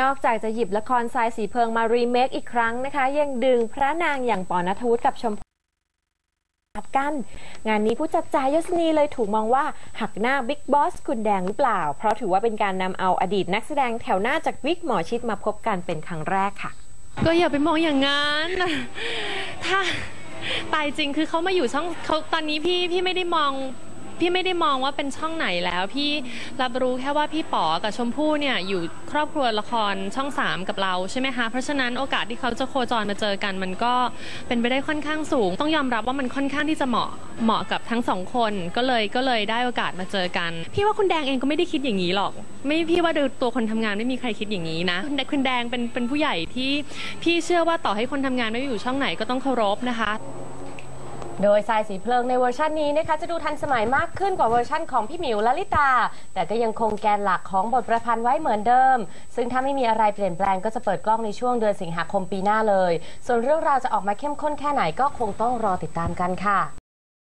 นอกจากจะหยิบละครทรายสีเพิงมารีเมคอีกครั้งนะคะ ยังดึงพระนางอย่างปอนัทวุฒิกับชมพู่กันงานนี้ผู้จัดจ่ายยศนีเลยถูกมองว่าหักหน้าบิ๊กบอสคุณแดงหรือเปล่า เพราะถือว่าเป็นการนำเอาอดีตนักแสดงแถวหน้าจากวิกหมอชิดมาพบกันเป็นครั้งแรกค่ะ ก็อย่าไปมองอย่างนั้นถ้าตายจริงคือเขามาอยู่ช่องเขาตอนนี้พี่พี่ไม่ได้มอง พี่ไม่ได้มองว่าเป็นช่องไหนแล้ว พี่รับรู้แค่ว่าพี่ป๋อกับชมพู่เนี่ยอยู่ครอบครัวละครช่องสามกับเราใช่ไหมคะเพราะฉะนั้นโอกาสที่เขาจะโคจรมาเจอกันมันก็เป็นไปได้ค่อนข้างสูง ต้องยอมรับว่ามันค่อนข้างที่จะเหมาะเหมาะกับทั้งสองคนก็เลยก็เลยได้โอกาสมาเจอกัน พี่ว่าคุณแดงเองก็ไม่ได้คิดอย่างนี้หรอก ไม่พี่ว่าดูตัวคนทำงานไม่มีใครคิดอย่างนี้นะคุณแดงเป็นเป็นผู้ใหญ่ที่พี่เชื่อว่าต่อให้คนทำงานไม่อยู่ช่องไหนก็ต้องเคารพนะคะ โดยทรายสีเพลิงในเวอร์ชันนี้นะคะจะดูทันสมัยมากขึ้นกว่าเวอร์ชันของพี่หมิวลลิตา แต่ก็ยังคงแกนหลักของบทประพันธ์ไว้เหมือนเดิม ซึ่งถ้าไม่มีอะไรเปลี่ยนแปลงก็จะเปิดกล้องในช่วงเดือนสิงหาคมปีหน้าเลย ส่วนเรื่องราวจะออกมาเข้มข้นแค่ไหนก็คงต้องรอติดตามกันค่ะ